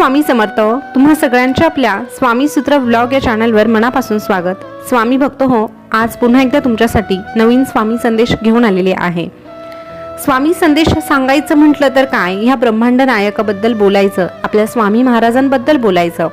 स्वामी समर्थ तुम्हा सगळ्यांच्या आपल्या स्वामी सूत्र ब्लॉग या चॅनलवर मनापासून स्वागत. स्वामी भक्त हो आज पुन्हा एकदा तुमच्यासाठी नवीन स्वामी संदेश घेऊन आलेले आहे. स्वामी संदेश सांगायचं म्हटलं तर काय? ह्या ब्रह्मांड नायकाबद्दल बोलायचं आपल्या स्वामी महाराजांबद्दल बोलायचं.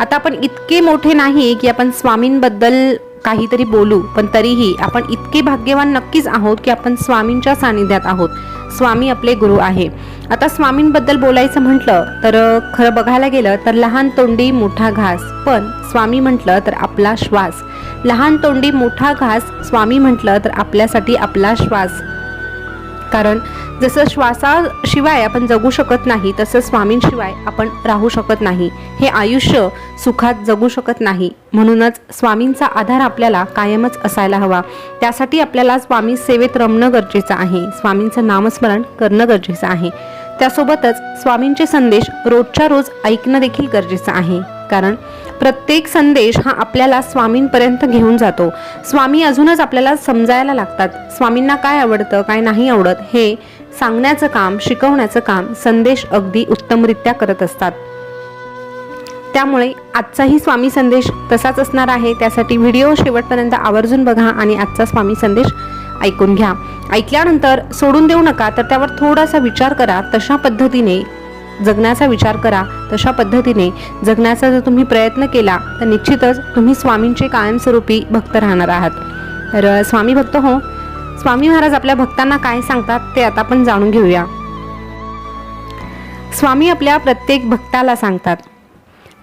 आता आपण इतके मोठे नाही की आपण स्वामींबद्दल काहीतरी बोलू पण तरीही आपण इतके भाग्यवान नक्कीच आहोत की आपण स्वामींच्या सानिध्यात आहोत. स्वामी आपले गुरु आहे. आता स्वामींबद्दल बोलायचं म्हटलं तर खरं बघायला गेलं तर लहान तोंडी मोठा घास. पण स्वामी म्हटलं तर आपला श्वास. लहान तोंडी मोठा घास स्वामी म्हटलं तर आपल्यासाठी आपला श्वास. कारण जसं श्वासाशिवाय आपण जगू शकत नाही तसं स्वामींशिवाय आपण राहू शकत नाही. हे आयुष्य सुखात जगू शकत नाही. म्हणूनच स्वामींचा आधार आपल्याला कायमच असायला हवा. त्यासाठी आपल्याला स्वामी सेवेत रमणं गरजेचं आहे. स्वामींचं नामस्मरण करणं गरजेचं आहे. त्यासोबतच स्वामींचे संदेश रोजच्या रोज ऐकणं देखील गरजेचं आहे. कारण प्रत्येक संदेश हा आपल्याला स्वामींपर्यंत घेऊन जातो. स्वामी अजूनच आपल्याला समजायला लागतात. स्वामींना काय आवडतं काय नाही आवडत हे सांगण्याचं काम शिकवण्याचं काम संदेश अगदी उत्तमरित्या करत असतात. त्यामुळे आजचाही स्वामी संदेश तसाच असणार आहे. त्यासाठी व्हिडिओ शेवटपर्यंत आवर्जून बघा आणि आजचा स्वामी संदेश ऐकून घ्या. ऐकल्यानंतर सोडून देऊ नका तर त्यावर थोडासा विचार करा तशा पद्धतीने जगण्याचा विचार करा तशा पद्धतीने जगण्याचा जर तुम्ही प्रयत्न केला तर निश्चितच तुम्ही स्वामींचे कायमस्वरूपी भक्त राहणार आहात. तर स्वामी भक्त हो स्वामी महाराज आपल्या भक्तांना काय सांगतात ते आता आपण जाणून घेऊया. स्वामी आपल्या प्रत्येक भक्ताला सांगतात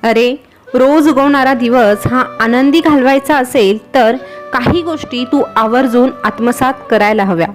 अरे रोज उगवणारा दिवस हा आनंदी घालवायचा असेल तर काही गोष्टी तू आवर्जून आत्मसात करायला हव्या.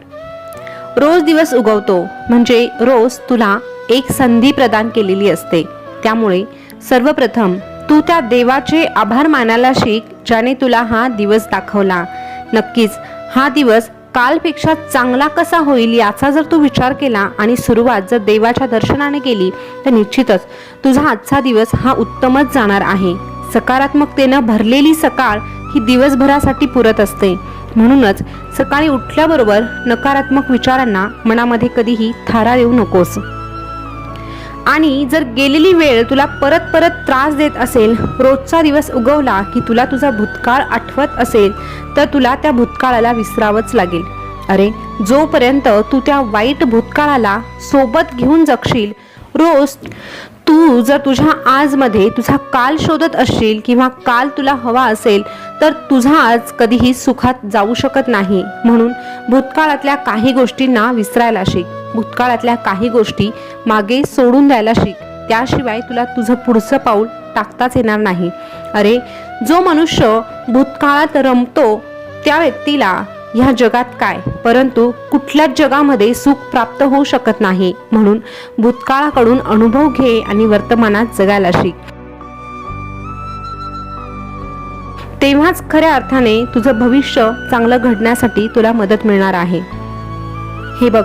रोज दिवस उगवतो म्हणजे रोज तुला एक संधी प्रदान केलेली असते. त्यामुळे सर्वप्रथम तू त्या देवाचे आभार मानायला शिक ज्याने तुला हा दिवस दाखवला. नक्कीच हा दिवस कालपेक्षा चांगला कसा होईल याचा जर तू विचार केला आणि सुरुवात जर देवाच्या दर्शनाने केली तर निश्चितच तुझा आजचा दिवस हा उत्तमच जाणार आहे. सकारात्मकतेनं भरलेली सकाळ ही दिवसभरासाठी पुरत असते. म्हणूनच सकाळी उठल्याबरोबर नकारात्मक विचारांना मनामध्ये कधीही थारा देऊ नकोस. आणि जर गेलेली वेळ तुला परत परत त्रास देत असेल रोजचा दिवस उगवला की तुला तुझा भूतकाळ आठवत असेल तर तुला त्या भूतकाळाला विसरावंच लागेल. अरे जोपर्यंत तू त्या वाईट भूतकाळाला सोबत घेऊन जगशील रोज तू जर तुझ्या आजमध्ये तुझा काल शोधत असशील किंवा काल तुला हवा असेल तर तुझा आज कधीही सुखात जाऊ शकत नाही. म्हणून भूतकाळातल्या काही गोष्टींना विसरायला शिक. भूतकाळातल्या काही गोष्टी मागे सोडून द्यायला शिक. त्याशिवाय तुला तुझं पुढचं पाऊल टाकताच येणार नाही. अरे जो मनुष्य भूतकाळात रमतो त्या व्यक्तीला ह्या जगात काय? परंतु कुठल्याच जगामध्ये सुख प्राप्त होऊ शकत नाही. म्हणून भूतकाळाकडून अनुभव घे आणि वर्तमानात जगायला शिक. तेव्हाच खऱ्या अर्थाने तुझं भविष्य चांगलं घडण्यासाठी तुला मदत मिळणार आहे. हे बघ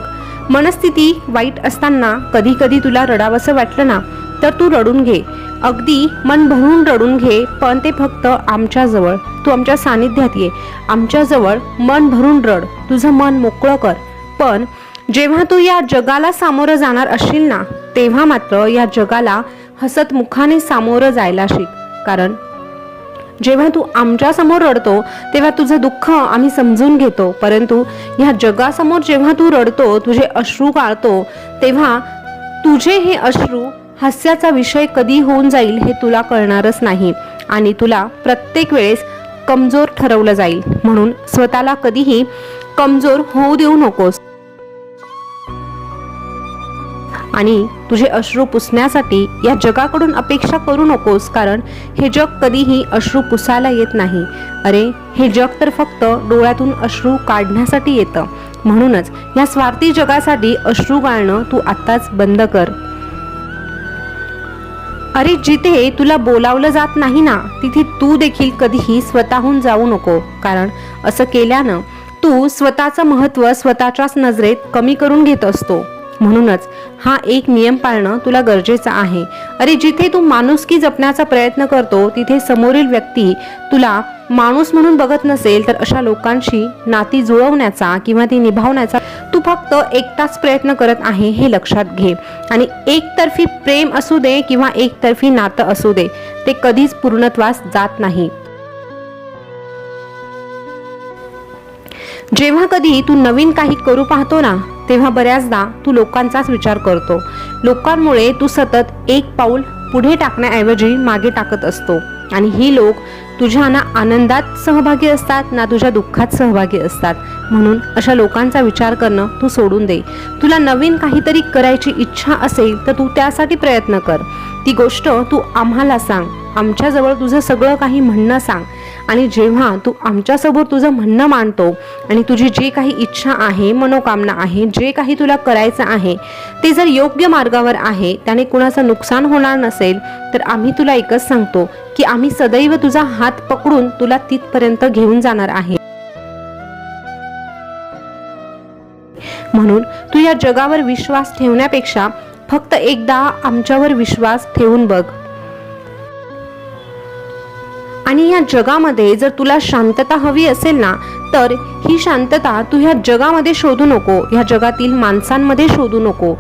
मनस्थिती वाईट असताना कधी कधी तुला रडावंसं वाटलं ना तर तू रडून घे. अगदी मन भरून रडून घे पण ते फक्त आमच्याजवळ तू आमच्या सानिध्यात ये. आमच्याजवळ मन भरून रड. तुझं मन मोकळं कर. पण जेव्हा तू या जगाला सामोरं जाणार असशील ना तेव्हा मात्र या जगाला हसत मुखाने सामोरं जायला शिक. कारण जेव्हा तू आमच्यासमोर रडतो तेव्हा तुझं दुःख आम्ही समजून घेतो. परंतु ह्या जगासमोर जेव्हा तू रडतो तुझे अश्रू काढतो तेव्हा तुझे हे अश्रू हास्याचा विषय कधी होऊन जाईल हे तुला कळणारच नाही. आणि तुला प्रत्येक वेळेस कमजोर ठरवलं जाईल. म्हणून स्वतःला कधीही कमजोर होऊ देऊ नकोस. आणि तुझे अश्रू पुसण्यासाठी या जगाकडून अपेक्षा करू नकोस कारण हे जग कधीही अश्रू पुसायला येत नाही. अरे हे जग तर फक्त डोळ्यातून अश्रू काढण्यासाठी येतं. म्हणूनच या स्वार्थी जगासाठी अश्रू गाळणं तू आत्ताच बंद कर. अरे जिथे तुला बोलावलं जात नाही ना तिथे तू देखील कधीही स्वतःहून जाऊ नको कारण असं केल्यानं तू स्वतःचं महत्त्व स्वतःच्याच नजरेत कमी करून घेत असतो. म्हणूनच हा एक नियम पाळणं तुला गरजेचं आहे. अरे जिथे तू माणुसकी जपण्याचा प्रयत्न करतो तिथे समोरील व्यक्ती तुला माणूस म्हणून बघत नसेल तर अशा लोकांशी नाती जुळवण्याचा किंवा ती निभावण्याचा तू फक्त एकटाच प्रयत्न करत आहे हे लक्षात घे. आणि एकतर्फी प्रेम असू दे किंवा एकतर्फी नातं असू दे ते कधीच पूर्णत्वास जात नाही. जेव्हा कधी तू नवीन काही करू पाहतो ना तेव्हा बऱ्याचदा तू लोकांचाच विचार करतो. लोकांमुळे तू सतत एक पाऊल पुढे टाकण्याऐवजी मागे टाकत असतो. आणि ही लोक तुझ्या ना आनंदात सहभागी असतात ना तुझ्या दुःखात सहभागी असतात. म्हणून अशा लोकांचा विचार करणं तू सोडून दे. तुला नवीन काहीतरी करायची इच्छा असेल तर तू त्यासाठी प्रयत्न कर. ती गोष्ट तू आम्हाला सांग. आमच्याजवळ तुझं सगळं काही म्हणणं सांग. आणि जेव्हा तू आमच्यासमोर तुझं म्हणणं मांडतो आणि तुझी जी काही इच्छा आहे मनोकामना आहे जे काही तुला करायचं आहे ते जर योग्य मार्गावर आहे त्याने कुणाचं नुकसान होणार नसेल तर आम्ही तुला एकच सांगतो की आम्ही सदैव तुझा हात पकडून तुला तिथपर्यंत घेऊन जाणार आहे. म्हणून तू या जगावर विश्वास ठेवण्यापेक्षा फक्त एकदा आमच्यावर विश्वास ठेवून बघ. आणि या जगामध्ये जर तुला शांतता हवी असेल ना तर ही शांतता तू ह्या जगामध्ये शोधू नको ह्या जगातील माणसांमध्ये शोधू नको.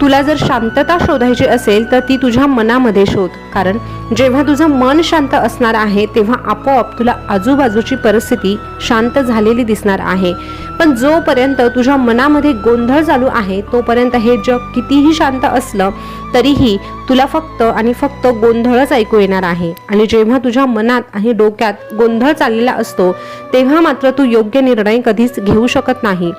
तुला जर शांतता शोधायची असेल तर ती तुझ्या मनामध्ये शोध. कारण जेव्हा तुझं मन शांत असणार आहे तेव्हा आपोआप तुला आजूबाजूची परिस्थिती शांत झालेली दिसणार आहे. पण जोपर्यंत तुझ्या मनामध्ये गोंधळ चालू आहे तोपर्यंत हे जग कितीही शांत असलं तरीही तुला फक्त आणि फक्त गोंधळच ऐकू येणार आहे. आणि जेव्हा तुझ्या मनात आणि डोक्यात गोंधळ चाललेला असतो तेव्हा मात्र तू योग्य निर्णय कधीच घेऊ शकत नाही.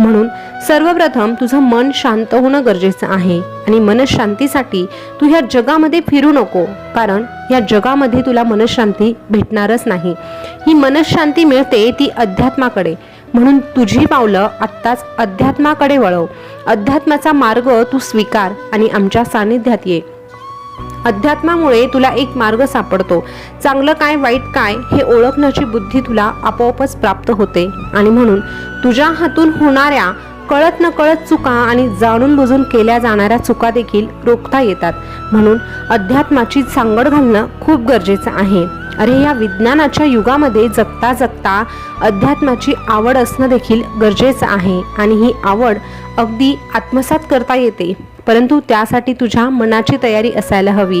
म्हणून सर्वप्रथम तुझं मन शांत होणं गरजेचं आहे. आणि मनशांतीसाठी तू ह्या जगामध्ये फिरू नको कारण या जगामध्ये तुला मनशांती भेटणारच नाही. ही मनशांती मिळते ती अध्यात्माकडे. म्हणून तुझी पावलं आत्ताच अध्यात्माकडे वळव. अध्यात्माचा मार्ग तू स्वीकार आणि आमच्या सानिध्यात ये. अध्यात्मामुळे तुला एक मार्ग सापडतो. चांगलं काय वाईट काय हे ओळखण्याची बुद्धी तुला आपोआपच प्राप्त होते. आणि म्हणून तुझ्या हातून होणाऱ्या कळत न कळत चुका आणि जाणून बुजून केल्या जाणाऱ्या चुका देखील रोखता येतात. म्हणून अध्यात्माची सांगड घालणं खूप गरजेचं आहे. अरे या विज्ञानाच्या युगामध्ये जगता जगता अध्यात्माची आवड असणं देखील गरजेचं आहे आणि ही आवड अगदी आत्मसात करता येते. परंतु त्यासाठी तुझ्या मनाची तयारी असायला हवी.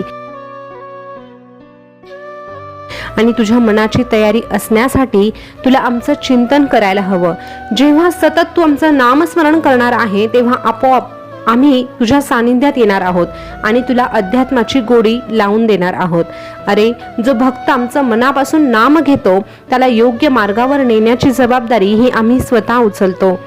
आणि तुझ्या मनाची तयारी असण्यासाठी तुला आमचं चिंतन करायला हवं. जेव्हा सतत तू आमचं नामस्मरण करणार आहे तेव्हा आपोआप आम्ही तुझ्या सानिध्यात येणार आहोत आणि तुला अध्यात्माची गोडी लावून देणार आहोत. अरे जो भक्त आमचं मनापासून नाम घेतो त्याला योग्य मार्गावर नेण्याची जबाबदारी ही आम्ही स्वतः उचलतो.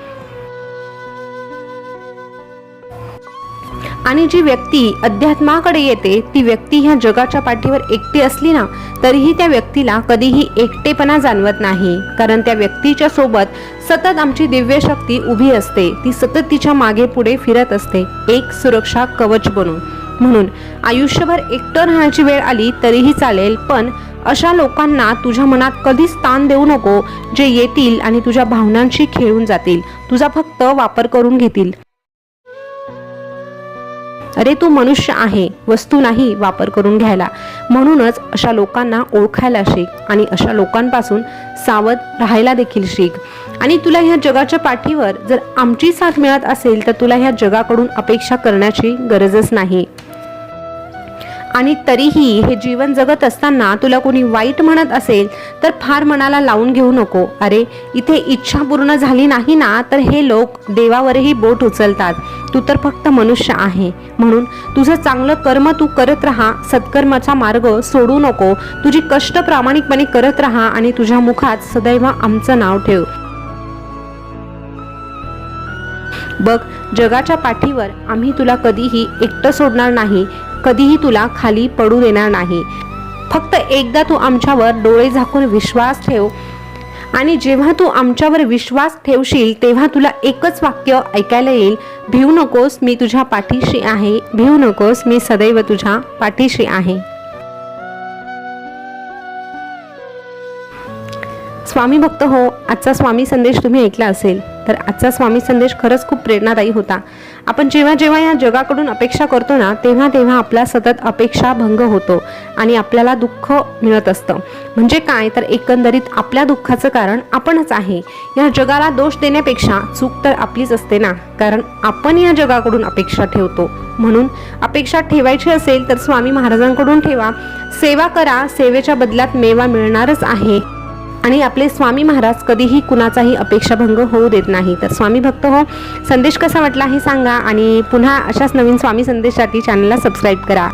आणि जी व्यक्ती अध्यात्माकडे येते ती व्यक्ती ह्या जगाच्या पाठीवर एकटी असली ना तरीही त्या व्यक्तीला कधीही एकटेपणा जाणवत नाही. कारण त्या व्यक्तीच्या सोबत सतत आमची दिव्य शक्ती उभी असते. ती सतत तिच्यामागे पुढे फिरत असते. एक सुरक्षा कवच बनून. म्हणून आयुष्यभर एकटं राहण्याची वेळ आली तरीही चालेल पण अशा लोकांना तुझ्या मनात कधीच स्थान देऊ नको जे येतील आणि तुझ्या भावनांशी खेळून जातील. तुझा फक्त वापर करून घेतील. अरे तू मनुष्य आहे वस्तू नाही वापर करून घ्यायला. म्हणूनच अशा लोकांना ओळखायला शिक आणि अशा लोकांपासून सावध राहायला देखील शिक. आणि तुला ह्या जगाच्या पाठीवर जर आमची साथ मिळत असेल तर तुला ह्या जगाकडून अपेक्षा करण्याची गरजच नाही. आणि तरीही हे जीवन जगत असताना तुला कोणी वाईट म्हणत असेल तर फार मनाला लावून घेऊ नको. अरे इथे इच्छा पूर्ण झाली नाही ना तर हे लोक देवावरही बोट उचलतात. तू तर फक्त मनुष्य आहे. म्हणून तुझं चांगलं कर्म तू करत राहा. सत्कर्माचा मार्ग सोडू नको. तुझी कष्ट प्रामाणिकपणे करत राहा आणि तुझ्या मुखात सदैव आमचं नाव ठेव. बघ जगाच्या पाठीवर आम्ही तुला कधीही एकटं सोडणार नाही. कधीही तुला खाली पडू देणार नाही. फक्त एकदा तू आमच्यावर डोळे झाकून विश्वास ठेव. आणि जेव्हा तू आमच्यावर विश्वास ठेवशील तेव्हा तुला एकच वाक्य ऐकायला येईल. भिवू नकोस मी तुझ्या पाठीशी आहे. भिवू नकोस मी सदैव तुझ्या पाठीशी आहे. स्वामी भक्त हो आजचा स्वामी संदेश तुम्ही ऐकला असेल तर आजचा स्वामी संदेश खरंच खूप प्रेरणादायी होता. आपण जेव्हा जेव्हा या जगाकडून अपेक्षा करतो ना तेव्हा तेव्हा आपला सतत अपेक्षा भंग होतो आणि आपल्याला दुःख मिळत असतं. म्हणजे काय? तर एकंदरीत आपल्या दुःखाचं कारण आपणच आहे. या जगाला दोष देण्यापेक्षा चूक तर आपलीच असते ना. कारण आपण या जगाकडून अपेक्षा ठेवतो. म्हणून अपेक्षा ठेवायची असेल तर स्वामी महाराजांकडून ठेवा. सेवा करा सेवेच्या बदल्यात मेवा मिळणारच आहे. आणि आपले स्वामी महाराज कधीही कुणाचाही अपेक्षाभंग होऊ देत नाही. तर स्वामी भक्त हो संदेश कसा वाटला हे सांगा आणि पुन्हा अशाच नवीन स्वामी संदेशसाठी चॅनलला सबस्क्राईब करा.